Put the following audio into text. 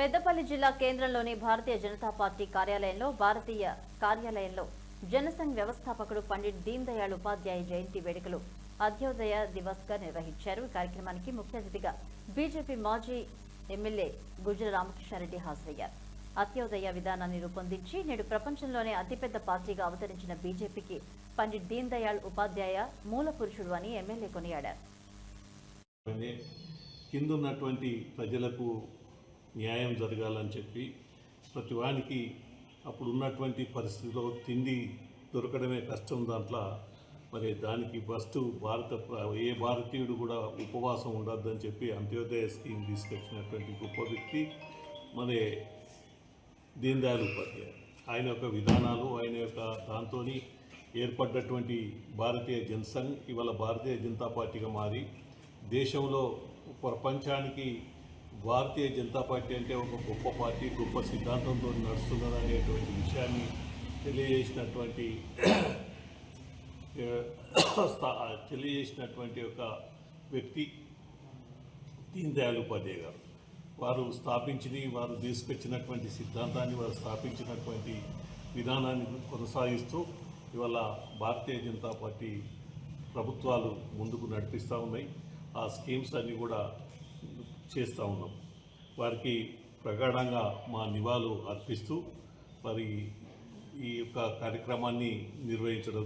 పెద్దపల్లి జిల్లా కేంద్రంలోని భారతీయ జనతా పార్టీ కార్యాలయంలో భారతీయ కార్యాలయంలో జనసంఘ్ వ్యవస్థాపకుడు పండిట్ దీన్ దయాళ్ ఉపాధ్యాయ జయంతి వేడుకలు అధ్యోదయ దివస్గా నిర్వహించారు కార్యక్రమానికి ముఖ్య అతిథిగా బీజేపీ మాజీ ఎమ్మెల్యే గుజ్జల రామకృష్ణారెడ్డి హాజరయ్యారు. అత్యోదయ విధానాన్ని రూపొందించి నేడు ప్రపంచంలోనే అతిపెద్ద పార్టీగా అవతరించిన బీజేపీకి పండిట్ దీన్ దయాళ్ ఉపాధ్యాయ మూల పురుషుడు అని ఎమ్మెల్యే కొనియాడారు. కిందున్నటువంటి ప్రజలకు న్యాయం జరగాలని చెప్పి ప్రతి వానికి అప్పుడు ఉన్నటువంటి పరిస్థితిలో తిండి దొరకడమే కష్టం దాంట్లో. మరి దానికి ఫస్ట్ భారత ఏ భారతీయుడు కూడా ఉపవాసం ఉండొద్దని చెప్పి అంత్యోదయ స్కీమ్ తీసుకొచ్చినటువంటి గొప్ప వ్యక్తి మరి దీన్ దయాళ్ ఉపాధ్యాయ. ఆయన యొక్క విధానాలు ఆయన యొక్క దాంతో ఏర్పడ్డటువంటి భారతీయ జనసంఘ్ ఇవాళ భారతీయ జనతా పార్టీగా మారి దేశంలో ప్రపంచానికి భారతీయ జనతా పార్టీ అంటే ఒక గొప్ప పార్టీ గొప్ప సిద్ధాంతంతో నడుస్తున్నది అనేటువంటి విషయాన్ని తెలియజేసినటువంటి తెలియజేసినటువంటి ఒక వ్యక్తి దీన్ దయాళ్ ఉపాధ్యాయ గారు. వారు స్థాపించింది వారు తీసుకొచ్చినటువంటి సిద్ధాంతాన్ని వారు స్థాపించినటువంటి విధానాన్ని కొనసాగిస్తూ ఇవాళ భారతీయ జనతా పార్టీ ప్రభుత్వాలు ముందుకు నడిపిస్తూ ఉన్నాయి. ఆ స్కీమ్స్ అన్నీ కూడా చేస్తూ ఉన్నాం. వారికి ప్రగాఢంగా మా నివాళులు అర్పిస్తూ మరి ఈ యొక్క కార్యక్రమాన్ని నిర్వహించడం